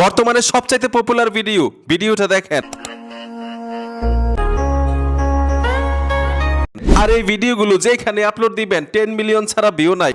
বর্তমানে সবচাইতে popular video ভিডিওটা দেখেন। আর এই ভিডিওগুলো যেখানে আপলোড দিবেন টেন মিলিয়ন ছাড়া ভিউ নাই।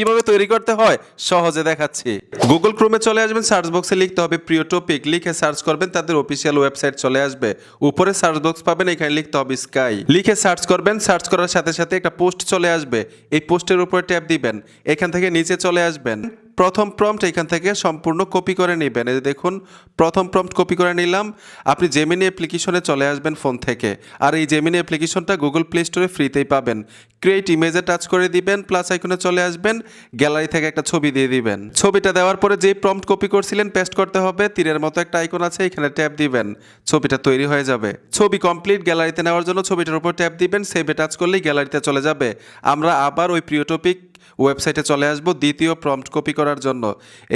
কীভাবে তৈরি করতে হয়, সহজে দেখাচ্ছি। গুগল ক্রোমে চলে আসবেন সার্চ বক্সে লিখতে হবে প্রিয় টপিক লিখে সার্চ করবেন, তাদের অফিসিয়াল ওয়েবসাইট চলে আসবে। উপরে সার্চ বক্স পাবেন, এখানে লিখতে হবে স্কাই লিখে সার্চ করবেন সার্চ করার সাথে সাথে একটা পোস্ট চলে আসবে। এই পোস্টের উপরে ট্যাপ দিবেন, এখান থেকে নিচে চলে আসবেন। প্রথম প্রম্পট এখান থেকে সম্পূর্ণ কপি করে নেবেন। এই দেখুন, প্রথম প্রম্পট কপি করে নিলাম। আপনি জেমিনি অ্যাপ্লিকেশনে চলে আসবেন ফোন থেকে। আর এই জেমিনি অ্যাপ্লিকেশনটা গুগল প্লে স্টোরে ফ্রিতেই পাবেন। ক্রিয়েট ইমেজে টাচ করে দিবেন প্লাস আইকনে চলে আসবেন গ্যালারি থেকে একটা ছবি দিয়ে দিবেন। ছবিটা দেওয়ার পরে যেই প্রম্পট কপি করছিলেন পেস্ট করতে হবে, তীরের মতো একটা আইকন আছে, এখানে ট্যাপ দিবেন। ছবিটা তৈরি হয়ে যাবে। ছবি কমপ্লিট গ্যালারিতে নেওয়ার জন্য ছবিটার উপর ট্যাপ দিবেন সেভে টাচ করলেই গ্যালারিতে চলে যাবে। আমরা আবার ওই প্রিয় টপিক ওয়েবসাইটে চলে আসব দ্বিতীয় প্রম্পট কপি করার জন্য।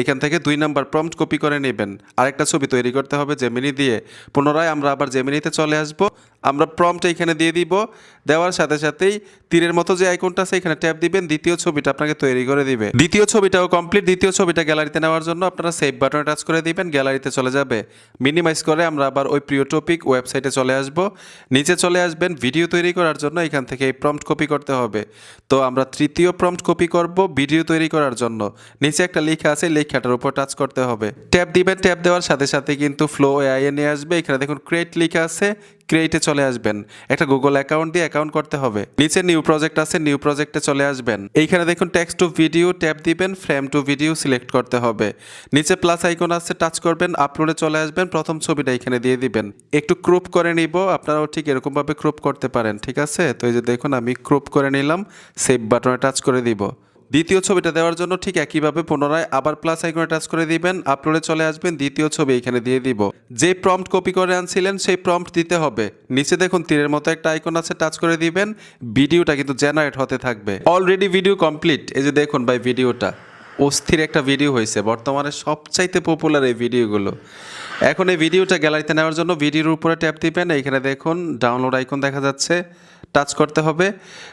এখান থেকে দুই নাম্বার প্রম্পট কপি করে নেবেন। আরেকটা ছবি তৈরি করতে হবে জেমিনি দিয়ে। পুনরায় আমরা আবার জেমিনিতে চলে আসব। আমরা প্রম্পট এখানে দিয়ে দিব। দেওয়ার সাথে সাথেই তীরের মতো যে আইকনটা আছে, এখানে ট্যাপ দিবেন। দ্বিতীয় ছবিটা আপনাকে তৈরি করে দিবে। দ্বিতীয় ছবিটাও কমপ্লিট দ্বিতীয় ছবিটা গ্যালারিতে নেওয়ার জন্য আপনারা সেভ বাটনে টাচ করে দিবেন। গ্যালারিতে চলে যাবে। মিনিমাইজ করে আমরা আবার ওই প্রিয় টপিক ওয়েবসাইটে চলে আসব। নিচে চলে আসবেন। ভিডিও তৈরি করার জন্য এখান থেকে এই প্রম্পট কপি করতে হবে। তো আমরা তৃতীয় প্রম্পট কপি করব, ভিডিও তৈরি করার জন্য। নিচে একটা লেখা আছে, লেখাটার উপর টাচ করতে হবে। ট্যাপ দিবেন ট্যাপ দেওয়ার সাথে সাথে কিন্তু ফ্লো এআই নিয়ে আসবে। এখানে দেখুন ক্রিয়েট লেখা আছে। ক্রিয়েটে চলে আসবেন। একটা গুগল অ্যাকাউন্ট দিয়ে অ্যাকাউন্ট করতে হবে। নিচে নিউ প্রজেক্ট আছে নিউ প্রজেক্টে চলে আসবেন। এইখানে দেখুন টেক্সট টু ভিডিও ট্যাপ দিবেন ফ্রেম টু ভিডিও সিলেক্ট করতে হবে। নিচে প্লাস আইকন আছে টাচ করবেন আপলোডে চলে আসবেন, প্রথম ছবিটা এখানে দিয়ে দিবেন। একটু ক্রুপ করে নিব, আপনারাও ঠিক এরকমভাবে ক্রুপ করতে পারেন, ঠিক আছে? তো এই যে দেখুন, আমি ক্রুপ করে নিলাম সেভ বাটনে টাচ করে দিব। দ্বিতীয় ছবিটা দেওয়ার জন্য ঠিক একইভাবে পুনরায় আবার প্লাস আইকনে টাচ করে দিবেন। আপলোডে চলে আসবেন, দ্বিতীয় ছবি এখানে দিয়ে দিব। যে প্রম্পট কপি করে আনছিলেন, সেই প্রম্পট দিতে হবে। নিচে দেখুন, তীরের মতো একটা আইকন আছে টাচ করে দিবেন। ভিডিওটা কিন্তু জেনারেট হতে থাকবে। অলরেডি ভিডিও কমপ্লিট এই যে দেখুন ভাই ভিডিওটা। অস্থির একটা ভিডিও হয়েছে। বর্তমানে সবচাইতে পপুলার এই ভিডিওগুলো এখন এই ভিডিওটা গ্যালারিতে নেওয়ার জন্য ভিডিওর উপরে ট্যাপ দিবেন। এইখানে দেখুন ডাউনলোড আইকন দেখা যাচ্ছে। টাচ করতে হবে।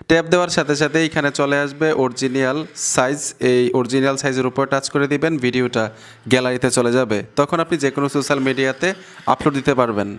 ট্যাপ দেওয়ার সাথে সাথে এখানে চলে আসবে অরিজিনাল সাইজ এই অরিজিনাল সাইজের উপর টাচ করে দিবেন ভিডিওটা গ্যালারিতে চলে যাবে। তখন আপনি যে কোনো সোশ্যাল মিডিয়াতে আপলোড দিতে পারবেন।